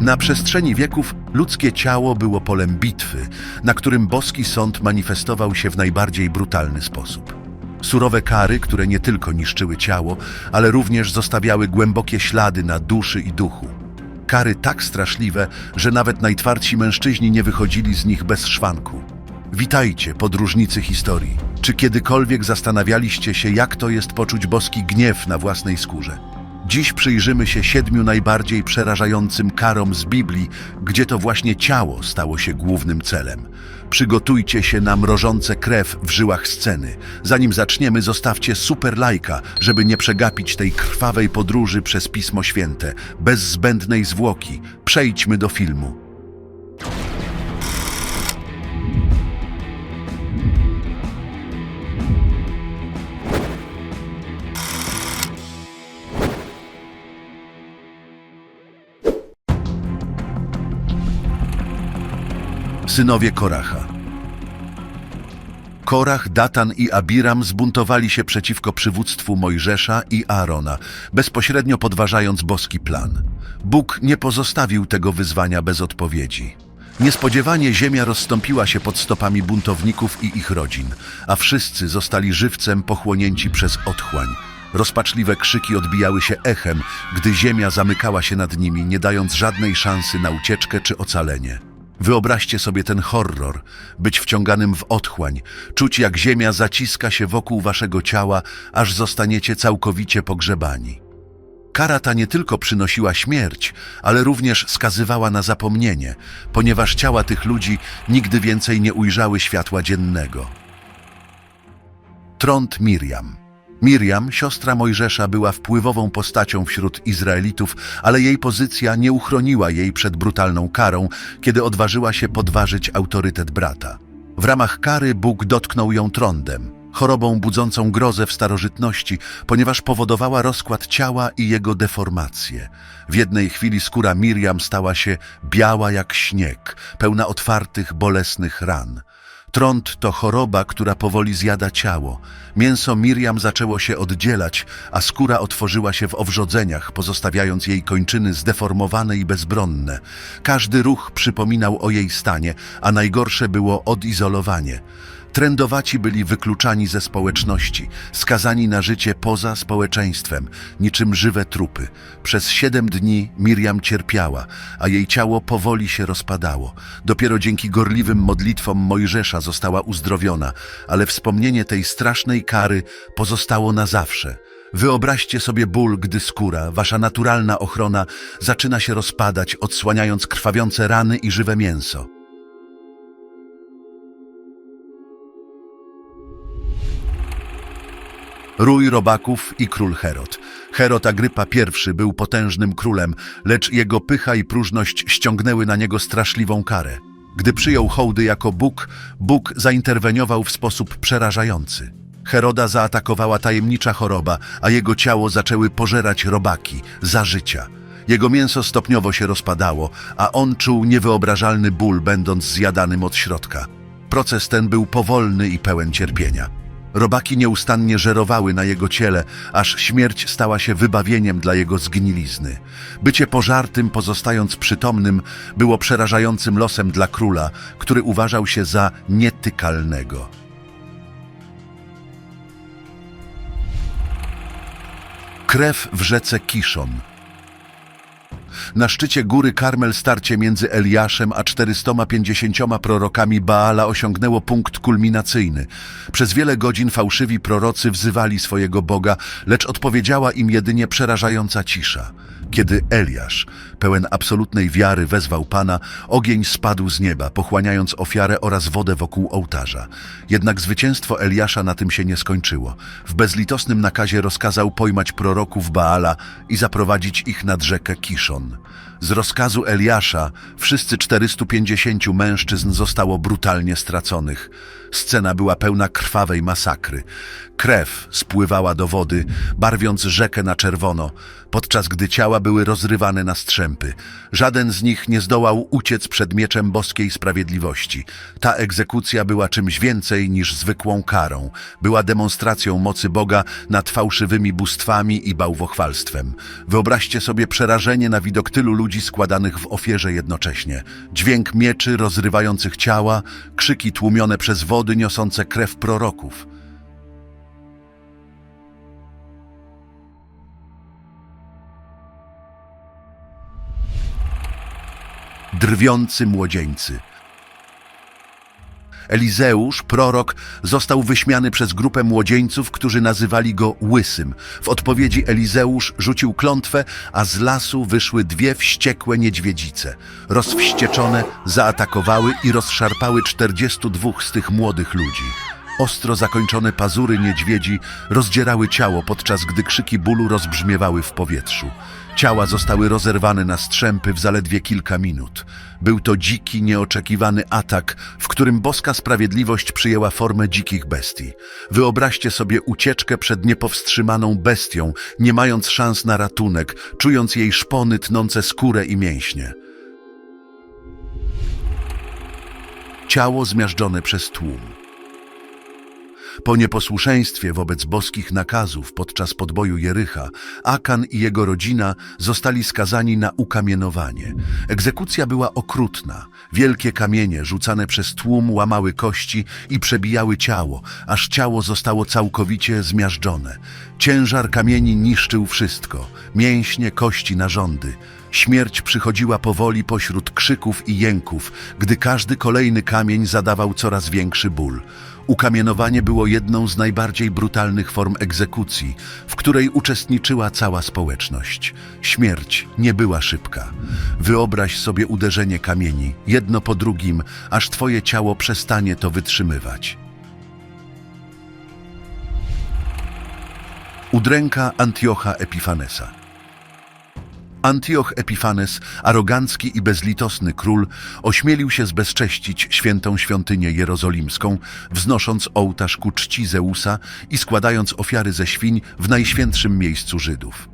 Na przestrzeni wieków ludzkie ciało było polem bitwy, na którym boski sąd manifestował się w najbardziej brutalny sposób. Surowe kary, które nie tylko niszczyły ciało, ale również zostawiały głębokie ślady na duszy i duchu. Kary tak straszliwe, że nawet najtwardsi mężczyźni nie wychodzili z nich bez szwanku. Witajcie, podróżnicy historii. Czy kiedykolwiek zastanawialiście się, jak to jest poczuć boski gniew na własnej skórze? Dziś przyjrzymy się siedmiu najbardziej przerażającym karom z Biblii, gdzie to właśnie ciało stało się głównym celem. Przygotujcie się na mrożące krew w żyłach sceny. Zanim zaczniemy, zostawcie super lajka, żeby nie przegapić tej krwawej podróży przez Pismo Święte. Bez zbędnej zwłoki, przejdźmy do filmu. Synowie Koracha. Korach, Datan i Abiram zbuntowali się przeciwko przywództwu Mojżesza i Aarona, bezpośrednio podważając boski plan. Bóg nie pozostawił tego wyzwania bez odpowiedzi. Niespodziewanie ziemia rozstąpiła się pod stopami buntowników i ich rodzin, a wszyscy zostali żywcem pochłonięci przez otchłań. Rozpaczliwe krzyki odbijały się echem, gdy ziemia zamykała się nad nimi, nie dając żadnej szansy na ucieczkę czy ocalenie. Wyobraźcie sobie ten horror, być wciąganym w otchłań, czuć jak ziemia zaciska się wokół waszego ciała, aż zostaniecie całkowicie pogrzebani. Kara ta nie tylko przynosiła śmierć, ale również skazywała na zapomnienie, ponieważ ciała tych ludzi nigdy więcej nie ujrzały światła dziennego. Trąd Miriam. Miriam, siostra Mojżesza, była wpływową postacią wśród Izraelitów, ale jej pozycja nie uchroniła jej przed brutalną karą, kiedy odważyła się podważyć autorytet brata. W ramach kary Bóg dotknął ją trądem, chorobą budzącą grozę w starożytności, ponieważ powodowała rozkład ciała i jego deformację. W jednej chwili skóra Miriam stała się biała jak śnieg, pełna otwartych, bolesnych ran. Trąd to choroba, która powoli zjada ciało. Mięso Miriam zaczęło się oddzielać, a skóra otworzyła się w owrzodzeniach, pozostawiając jej kończyny zdeformowane i bezbronne. Każdy ruch przypominał o jej stanie, a najgorsze było odizolowanie. Trędowaci byli wykluczani ze społeczności, skazani na życie poza społeczeństwem, niczym żywe trupy. Przez siedem dni Miriam cierpiała, a jej ciało powoli się rozpadało. Dopiero dzięki gorliwym modlitwom Mojżesza została uzdrowiona, ale wspomnienie tej strasznej kary pozostało na zawsze. Wyobraźcie sobie ból, gdy skóra, wasza naturalna ochrona, zaczyna się rozpadać, odsłaniając krwawiące rany i żywe mięso. Rój robaków i król Herod. Herod Agrypa I był potężnym królem, lecz jego pycha i próżność ściągnęły na niego straszliwą karę. Gdy przyjął hołdy jako Bóg, Bóg zainterweniował w sposób przerażający. Heroda zaatakowała tajemnicza choroba, a jego ciało zaczęły pożerać robaki za życia. Jego mięso stopniowo się rozpadało, a on czuł niewyobrażalny ból, będąc zjadanym od środka. Proces ten był powolny i pełen cierpienia. Robaki nieustannie żerowały na jego ciele, aż śmierć stała się wybawieniem dla jego zgnilizny. Bycie pożartym, pozostając przytomnym, było przerażającym losem dla króla, który uważał się za nietykalnego. Krew w rzece Kiszon. Na szczycie góry Karmel starcie między Eliaszem a 450 prorokami Baala osiągnęło punkt kulminacyjny. Przez wiele godzin fałszywi prorocy wzywali swojego Boga, lecz odpowiedziała im jedynie przerażająca cisza. Kiedy Eliasz, pełen absolutnej wiary, wezwał Pana, ogień spadł z nieba, pochłaniając ofiarę oraz wodę wokół ołtarza. Jednak zwycięstwo Eliasza na tym się nie skończyło. W bezlitosnym nakazie rozkazał pojmać proroków Baala i zaprowadzić ich nad rzekę Kiszon. Z rozkazu Eliasza wszyscy 450 mężczyzn zostało brutalnie straconych. Scena była pełna krwawej masakry. Krew spływała do wody, barwiąc rzekę na czerwono. podczas gdy ciała były rozrywane na strzępy. Żaden z nich nie zdołał uciec przed mieczem boskiej sprawiedliwości. Ta egzekucja była czymś więcej niż zwykłą karą. Była demonstracją mocy Boga nad fałszywymi bóstwami i bałwochwalstwem. Wyobraźcie sobie przerażenie na widok tylu ludzi składanych w ofierze jednocześnie. Dźwięk mieczy rozrywających ciała, krzyki tłumione przez wody niosące krew proroków. drwiący młodzieńcy. Elizeusz, prorok, został wyśmiany przez grupę młodzieńców, którzy nazywali go łysym. W odpowiedzi Elizeusz rzucił klątwę, a z lasu wyszły dwie wściekłe niedźwiedzice. Rozwścieczone zaatakowały i rozszarpały 42 z tych młodych ludzi. Ostro zakończone pazury niedźwiedzi rozdzierały ciało, podczas gdy krzyki bólu rozbrzmiewały w powietrzu. Ciała zostały rozerwane na strzępy w zaledwie kilka minut. Był to dziki, nieoczekiwany atak, w którym boska sprawiedliwość przyjęła formę dzikich bestii. Wyobraźcie sobie ucieczkę przed niepowstrzymaną bestią, nie mając szans na ratunek, czując jej szpony tnące skórę i mięśnie. Ciało zmiażdżone przez tłum. Po nieposłuszeństwie wobec boskich nakazów podczas podboju Jericha, Akan i jego rodzina zostali skazani na ukamienowanie. Egzekucja była okrutna. Wielkie kamienie rzucane przez tłum łamały kości i przebijały ciało, aż ciało zostało całkowicie zmiażdżone. Ciężar kamieni niszczył wszystko, mięśnie, kości, narządy. Śmierć przychodziła powoli pośród krzyków i jęków, gdy każdy kolejny kamień zadawał coraz większy ból. Ukamienowanie było jedną z najbardziej brutalnych form egzekucji, w której uczestniczyła cała społeczność. Śmierć nie była szybka. Wyobraź sobie uderzenie kamieni, jedno po drugim, aż twoje ciało przestanie to wytrzymywać. Udręka Antiocha Epifanesa Antioch Epifanes, arogancki i bezlitosny król, ośmielił się zbezcześcić świętą świątynię jerozolimską, wznosząc ołtarz ku czci Zeusa i składając ofiary ze świń w najświętszym miejscu Żydów.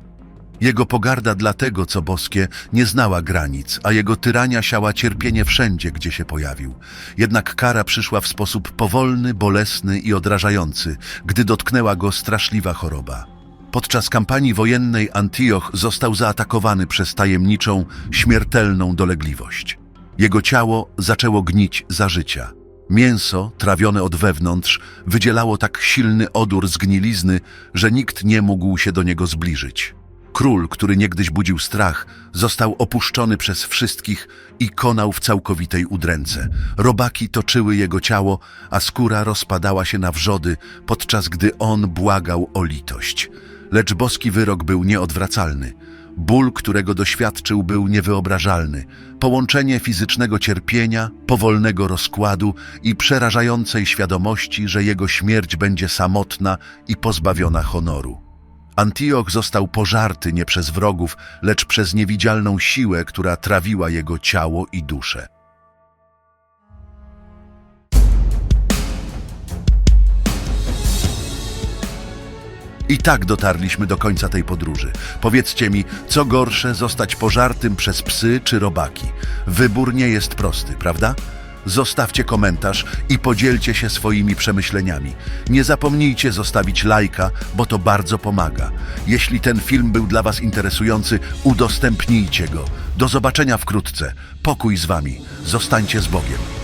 Jego pogarda dla tego, co boskie, nie znała granic, a jego tyrania siała cierpienie wszędzie, gdzie się pojawił. Jednak kara przyszła w sposób powolny, bolesny i odrażający, gdy dotknęła go straszliwa choroba. Podczas kampanii wojennej Antioch został zaatakowany przez tajemniczą, śmiertelną dolegliwość. Jego ciało zaczęło gnić za życia. Mięso, trawione od wewnątrz, wydzielało tak silny odór zgnilizny, że nikt nie mógł się do niego zbliżyć. Król, który niegdyś budził strach, został opuszczony przez wszystkich i konał w całkowitej udręce. Robaki toczyły jego ciało, a skóra rozpadała się na wrzody, podczas gdy on błagał o litość. Lecz boski wyrok był nieodwracalny. Ból, którego doświadczył, był niewyobrażalny. Połączenie fizycznego cierpienia, powolnego rozkładu i przerażającej świadomości, że jego śmierć będzie samotna i pozbawiona honoru. Antioch został pożarty nie przez wrogów, lecz przez niewidzialną siłę, która trawiła jego ciało i duszę. I tak dotarliśmy do końca tej podróży. Powiedzcie mi, co gorsze, zostać pożartym przez psy czy robaki? Wybór nie jest prosty, prawda? Zostawcie komentarz i podzielcie się swoimi przemyśleniami. Nie zapomnijcie zostawić lajka, bo to bardzo pomaga. Jeśli ten film był dla Was interesujący, udostępnijcie go. Do zobaczenia wkrótce. Pokój z Wami. Zostańcie z Bogiem.